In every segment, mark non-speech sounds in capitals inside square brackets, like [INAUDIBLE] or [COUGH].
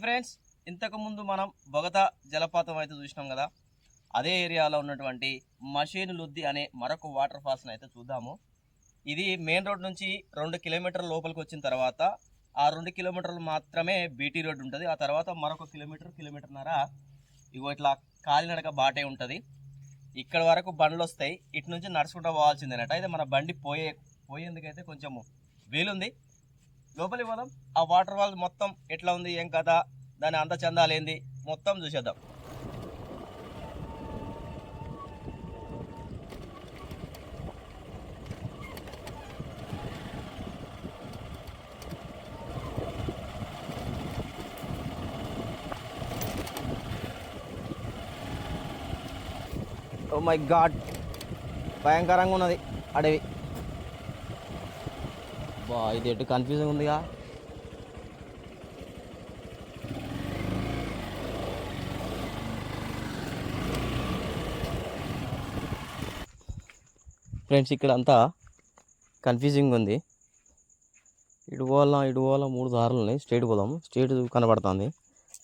Hi friends ఇంతకుముందు మనం బొగత జలపాతం అయితే చూసినాం కదా. అదే ఏరియాలో ఉన్నటువంటి మషీన్ లుద్ది అనే మరొక వాటర్ ఫాల్స్ని అయితే చూద్దాము. ఇది మెయిన్ రోడ్ నుంచి రెండు కిలోమీటర్ల లోపలికి వచ్చిన తర్వాత ఆ రెండు కిలోమీటర్లు మాత్రమే బీటీ రోడ్ ఉంటుంది. ఆ తర్వాత మరొక కిలోమీటర్ కిలోమీటర్న్నర ఇగో ఇట్లా కాలినడక బాటే ఉంటుంది. ఇక్కడ వరకు బండ్లు వస్తాయి. ఇటు నుంచి నడుచుకుంటూ పోవాల్సిందేనట. అయితే మన బండి పోయే పోయేందుకైతే కొంచెము వీలుంది. లోపలికి పోదాం. ఆ వాటర్ ఫాల్ మొత్తం ఎట్లా ఉంది ఏం కథ దాని అంత చెందాలేంది మొత్తం చూసేద్దాం. ఓ మై గాడ్ భయంకరంగా ఉన్నది అడవి. అబ్బా ఇది ఎటు కన్ఫ్యూజింగ్ ఉందిగా? ఫ్రెండ్స్ ఇక్కడ అంతా కన్ఫ్యూజింగ్ ఉంది. ఇటు పోవాలా ఇటు పోవాలా మూడు దారులు ఉన్నాయి. స్ట్రేట్ పోదాము స్ట్రేట్ కనబడుతుంది.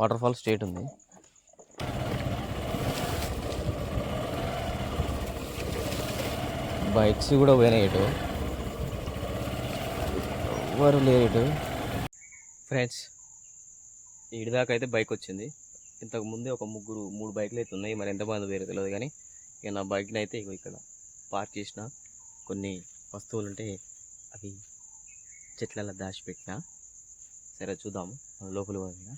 వాటర్ ఫాల్ స్ట్రేట్ ఉంది. బైక్స్ కూడా పోయినాయి ఇటు. ఎవరు లేరు. ఫ్రెండ్స్ ఇటు దాకా అయితే బైక్ వచ్చింది. ఇంతకు ముందే ఒక ముగ్గురు మూడు బైక్లు అయితే ఉన్నాయి. మరి ఎంతమంది వేరే తెలియదు కానీ ఇక నా బైక్ని అయితే ఇక్కడ పార్క్ చేసిన. కొన్ని వస్తువులు ఉంటే అవి చెట్లలో దాచిపెట్టిన. సరే చూద్దాము. లోపల పోయినా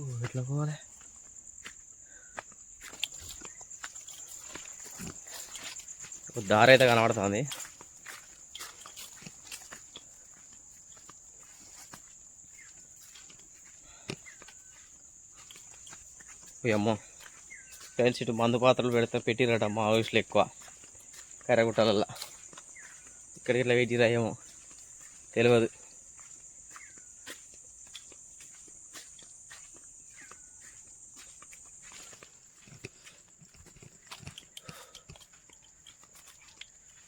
ఓ, ఎట్లా పోవాలి. ఒక దారి అయితే కనబడుతుంది. అమ్మో. ఇటు మందు పాత్రలు పెడితే పెట్టిరట మా ఆఫీస్లో ఎక్కువ. కర్రగుట్టలల్లో. ఇక్కడ ఇట్లా పెట్టిరా ఏమో. తెలియదు.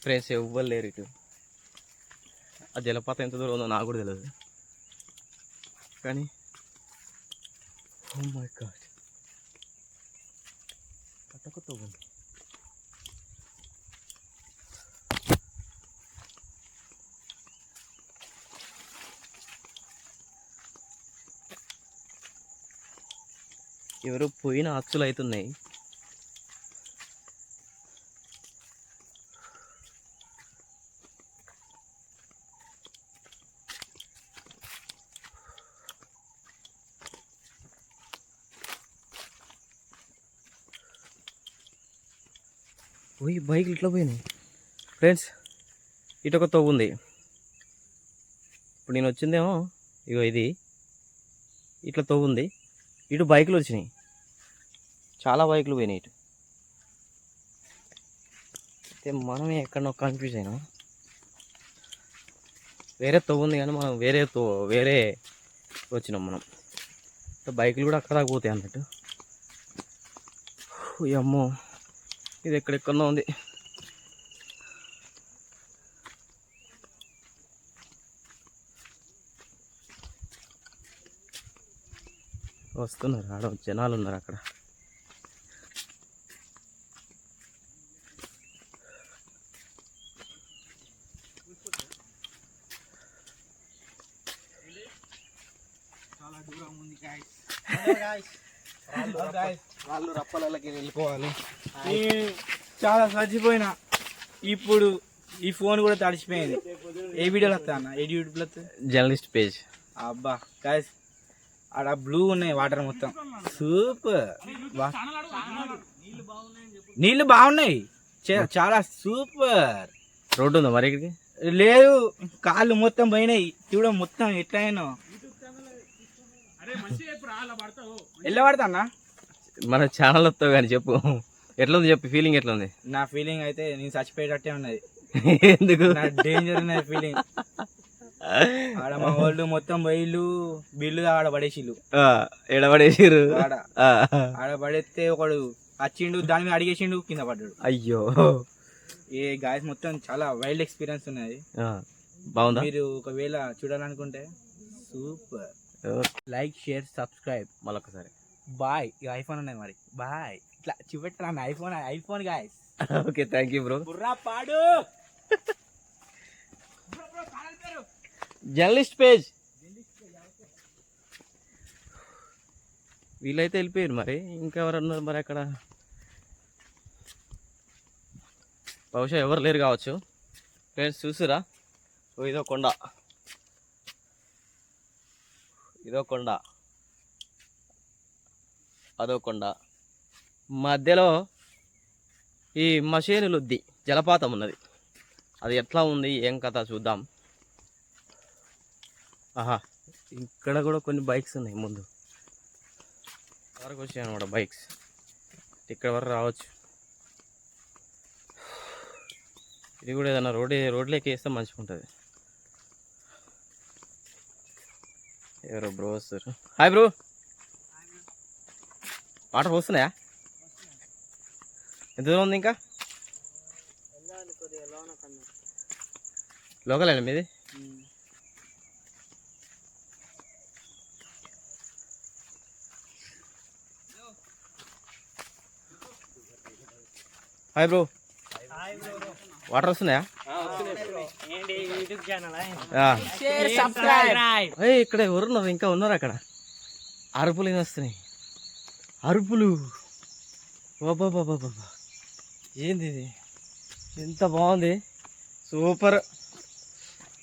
ఫ్రెండ్స్ ఎవ్వరు లేరు ఇటు. ఆ జలపాతం ఎంత దూరం ఉందో నాకు కూడా తెలియదు కానీ oh మై గాడ్ కట్టకొత్త ఉంది. ఎవరో పోయిన అచ్చులు అవుతున్నాయి. పోయి బైక్లు ఇట్లా పోయినాయి ఫ్రెండ్స్ ఇటు ఒక తవ్వు ఉంది. ఇప్పుడు నేను వచ్చిందేమో ఇగో ఇది. ఇట్లా తవ్వు ఉంది. ఇటు బైకులు వచ్చినాయి. చాలా బైకులు పోయినాయి ఇటు. అయితే మనమే ఎక్కడో కన్ఫ్యూజ్ అయినా. వేరే తవ్వు ఉంది కానీ మనం వేరే తో వేరే వచ్చినాం మనం. బైకులు కూడా అక్కడ పోతాయి అన్నట్టు. అమ్మో ఇది ఎక్కడెక్కడో ఉంది. వస్తున్నారు ఆడ జనాలు ఉన్నారు అక్కడ. వాళ్ళు రప్పలకి వెళ్ళిపోవాలి. చాలా చచ్చిపోయినా ఇప్పుడు ఈ ఫోన్ కూడా తడిచిపోయింది. ఏ వీడియోలు వస్తా అన్న ఏ యూట్యూబ్లో వస్తాయి? Journalist page. అబ్బా గాయస్ ఆడ బ్లూ ఉన్నాయి వాటర్ మొత్తం. సూపర్. నీళ్ళు బాగున్నాయి. చే- చాలా సూపర్. రోడ్డు ఉందా మరి ఇక్కడికి? లేదు కాళ్ళు మొత్తం పోయినాయి. చూడ మొత్తం ఎట్లయినా. ఎల్ల పడతా అన్న మన ఛానల్ వస్తావు కానీ చెప్పు. ఎట్లా ఉంది చెప్పు ఫీలింగ్ ఎట్లా ఉంది నా ఫీలింగ్ అయితే నేను చచ్చిపోయేటట్టే ఉన్నది. ఎందుకు? నా డేంజర్ ఉన్నది ఫీలింగ్ ఆడ మా వాళ్ళు మొత్తం వైళ్ళు బిల్లు ఆడ పడేసిళ్ళు. ఎడబడేసిరు ఆడ. ఆడ పడేస్తే ఒకడు వచ్చిండు దాని మీద అడిగేసిండు కింద పడ్డాడు. అయ్యో. ఏ గాయస్ మొత్తం చాలా వైల్డ్ ఎక్స్పీరియన్స్ ఉన్నది. బాగుందా? మీరు ఒకవేళ చూడాలనుకుంటే సూపర్. లైక్ షేర్ సబ్స్క్రైబ్ మళ్ళొకసారి బాయ్. ఇక ఐఫోన్ ఉన్నది మరి. బాయ్. ఇట్లా చూపెట్టాను iPhone iPhone guys. [LAUGHS] Okay thank you bro Borra పాడు. Journalist page. వీళ్ళైతే వెళ్ళిపోయారు మరి. ఇంకెవరు ఉన్నారు మరి అక్కడ? బహుశా ఎవరు లేరు కావచ్చు. ఫ్రెండ్స్ చూసిరా ఇదో కొండ. ఇదో కొండ. అదో కొండ మధ్యలో ఈ మషేనులుద్ది జలపాతం ఉన్నది అది ఎట్లా ఉంది? ఏం కథ? చూద్దాం. ఆహా ఇక్కడ కూడా కొన్ని బైక్స్ ఉన్నాయి ముందు. వరకు వచ్చాయి అనమాట బైక్స్. ఇక్కడ వరకు రావచ్చు. ఇది కూడా ఏదైనా రోడ్ రోడ్లోకి వేస్తే మంచిగా ఉంటుంది ఎవరో బ్రో వస్తారు? Hi bro. వాటర్ వస్తున్నాయా ఎంత దూరం ఉంది ఇంకా? లోకలేనా మీది? Hi bro. వాటర్ వస్తున్నాయా? ఇక్కడ ఎవరు ఉన్నారు ఇంకా ఉన్నారు అక్కడ? అరుపులు ఏమి వస్తున్నాయి. అరుపులు. బాబా ఏంది ఇది? ఎంత బాగుంది. సూపర్.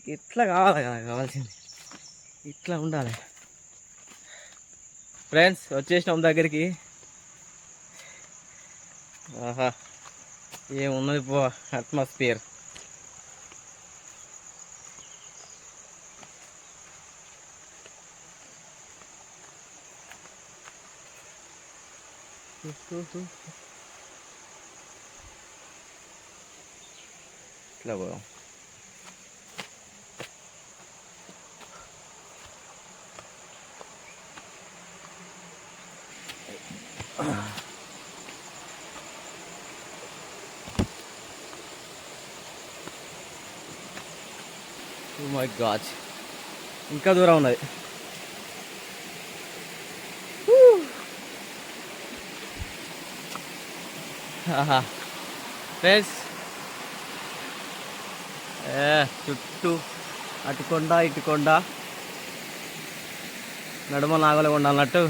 ఇట్లా కావాలి కదా కావాల్సింది. ఇట్లా ఉండాలి. ఫ్రెండ్స్ వచ్చేసినాం దగ్గరికి. ఆహా. ఏమున్నది పో అట్మాస్ఫియర్. ఇట్లా పోదాం మై గాడ్ ఇంకా దూరం ఉన్నది ఫ్రెండ్స్ ఏ చుట్టూ అటు కొండ ఇటు కొండ. నడుమ నాగలకొండ అన్నట్టు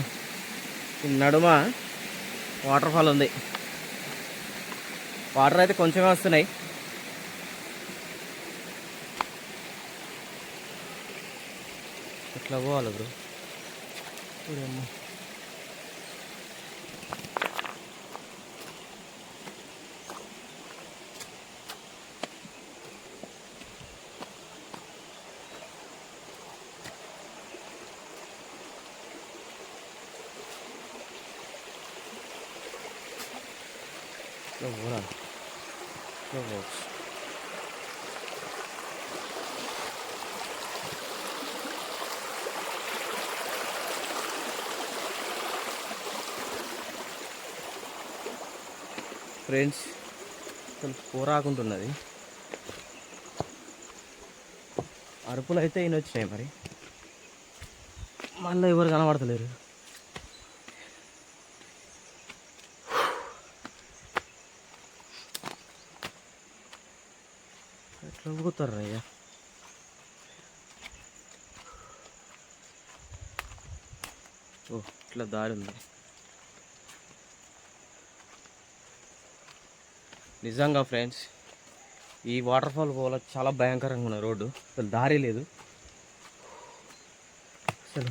ఈ నడుమ వాటర్ ఫాల్ ఉంది. వాటర్ అయితే కొంచెమే వస్తున్నాయి. ఎట్లా పోవాలి బ్రో? చూడమ్మా ఇట్లా పోవాలి ఇట్లా ఫ్రెండ్స్ అసలు పోరాకుంటున్నది అరుపులు అయితే ఈయన వచ్చినాయి మరి. మళ్ళీ ఎవరు కనబడతలేరు? ఎట్లా పోతారు అయ్యా ఓ ఇట్లా దారి ఉంది నిజంగా ఫ్రెండ్స్ ఈ వాటర్ ఫాల్ పోవాల చాలా భయంకరంగా ఉన్న రోడ్డు. అసలు దారి లేదు. అసలు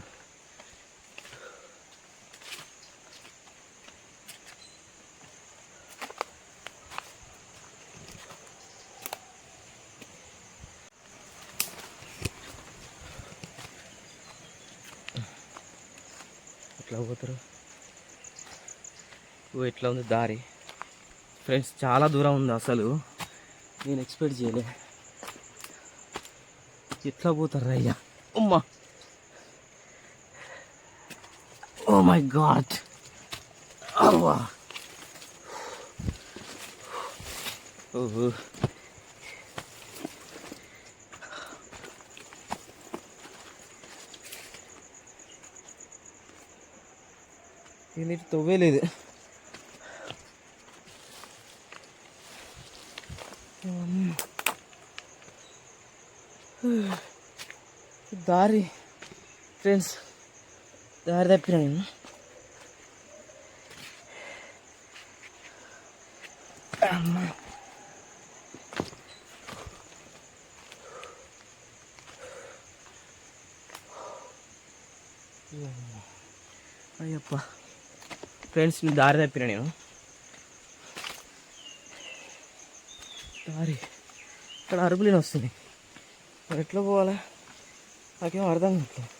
ఎట్లా పోతారు? ఓ ఎట్లా ఉంది దారి? ఫ్రెండ్స్ చాలా దూరం ఉంది అసలు. నేను ఎక్స్పెక్ట్ చేయలే. ఎట్లా పోతారు అయ్యా? అమ్మా! Oh my God! అవ్వా! ఓహో! ఇది తవ్వేలేదు దారి ఫ్రెండ్స్ దారి తప్పిన నేను అమ్మా అయ్యప్ప ఫ్రెండ్స్ దారి తప్పిన నేను. దారి. ఇక్కడ అరుపులేని వస్తుంది. ఎట్లా పోవాలా? నాకేం అర్థం కావట్లేదు.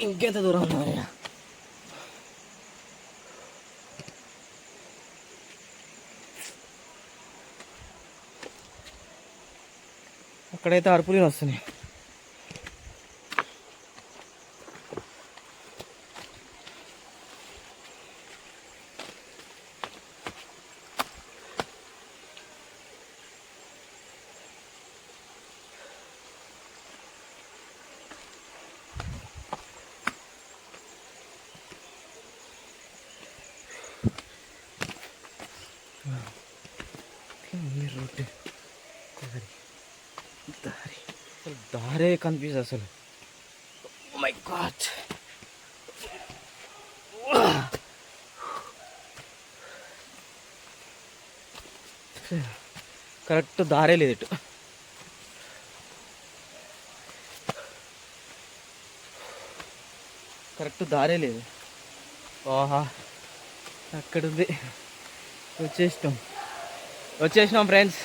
ఇంకెంత దూరం ఉన్నాయా అక్కడైతే అరుపులు వస్తున్నాయి ఈ రోడ్డు దారి దారి అసలు కనిపిస్తుంది అసలు. మై గాడ్ కరెక్ట్ దారే లేదు ఇటు. కరెక్ట్ దారే లేదు. ఓహా అక్కడ ఉంది వచ్చేసినాం. వచ్చేసినాం ఫ్రెండ్స్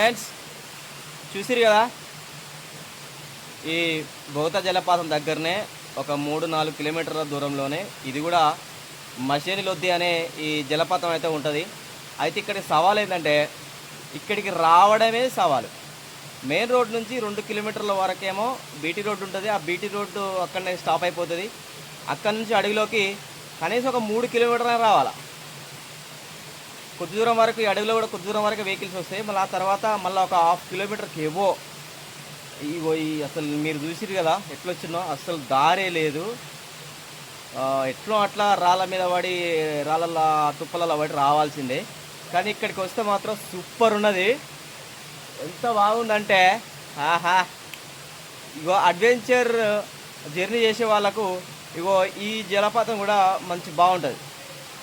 ఫ్రెండ్స్ చూసిరు కదా? ఈ భౌత జలపాతం దగ్గరనే ఒక మూడు నాలుగు కిలోమీటర్ల దూరంలోనే ఇది కూడా మషేని లొద్ది అనే ఈ జలపాతం అయితే ఉంటుంది. అయితే ఇక్కడ సవాల్ ఏంటంటే ఇక్కడికి రావడమే సవాలు. మెయిన్ రోడ్ నుంచి రెండు కిలోమీటర్ల వరకేమో బీటీ రోడ్డు ఉంటుంది. ఆ బీటీ రోడ్డు అక్కడనే స్టాప్ అయిపోతుంది. అక్కడి నుంచి అడవిలోకి కనీసం ఒక మూడు కిలోమీటర్లు రావాలా? కొద్ది దూరం వరకు ఈ అడవిలో కూడా కొద్ది దూరం వరకు వెహికల్స్ వస్తాయి. మళ్ళీ ఆ తర్వాత మళ్ళీ ఒక హాఫ్ కిలోమీటర్కి ఏవో. ఇగో ఈ అసలు మీరు చూసిరు కదా ఎట్లా వచ్చిందో అసలు దారే లేదు. ఎట్లా ఎట్లో అట్లా రాళ్ళ మీద పడి రాళ్ళ తుప్పలలో పడి రావాల్సిందే. కానీ ఇక్కడికి వస్తే మాత్రం సూపర్ ఉన్నది. ఎంత బాగుందంటే ఆహా. ఇగో అడ్వెంచర్ జర్నీ చేసే వాళ్ళకు ఇగో ఈ జలపాతం కూడా మంచి బాగుంటుంది.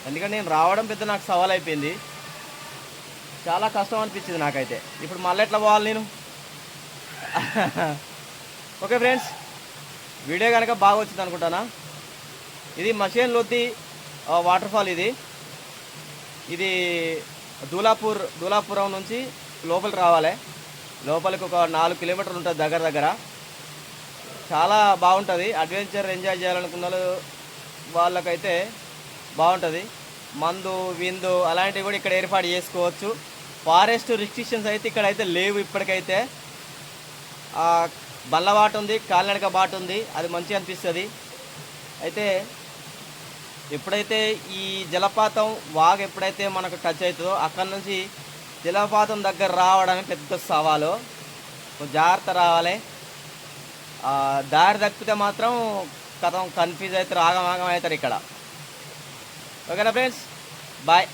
ఎందుకంటే నేను రావడం పెద్ద నాకు సవాల్ అయిపోయింది. చాలా కష్టం అనిపించింది నాకైతే. ఇప్పుడు మళ్ళీ ఎట్లా పోవాలి నేను? [LAUGHS] ఓకే ఫ్రెండ్స్ వీడియో కనుక బాగా వచ్చింది అనుకుంటానా? ఇది మషేన్ లొద్ది వాటర్ ఫాల్ ఇది. ఇది దూలాపూర్ దూలాపురం నుంచి లోపలికి రావాలి. లోపలికి ఒక నాలుగు కిలోమీటర్లు ఉంటుంది దగ్గర దగ్గర. చాలా బాగుంటుంది. అడ్వెంచర్ ఎంజాయ్ చేయాలనుకున్న వాళ్ళకైతే బాగుంటుంది. మందు విందు అలాంటివి కూడా ఇక్కడ ఏర్పాటు చేసుకోవచ్చు. ఫారెస్ట్ రిస్ట్రిక్షన్స్ అయితే ఇక్కడైతే లేవు ఇప్పటికైతే. బల్ల బాట ఉంది కాలినడక బాట ఉంది అది మంచిగా అనిపిస్తుంది. అయితే ఎప్పుడైతే ఈ జలపాతం వాగ్ ఎప్పుడైతే మనకు టచ్ అవుతుందో అక్కడ నుంచి జలపాతం దగ్గర రావడానికి పెద్ద సవాలు. జాగ్రత్త రావాలి. దారి తప్పితే మాత్రం కథం కన్ఫ్యూజ్ అవుతారు ఆగమాగం ఆగం అవుతారు ఇక్కడ. ఓకేనా ఫ్రెండ్స్ బాయ్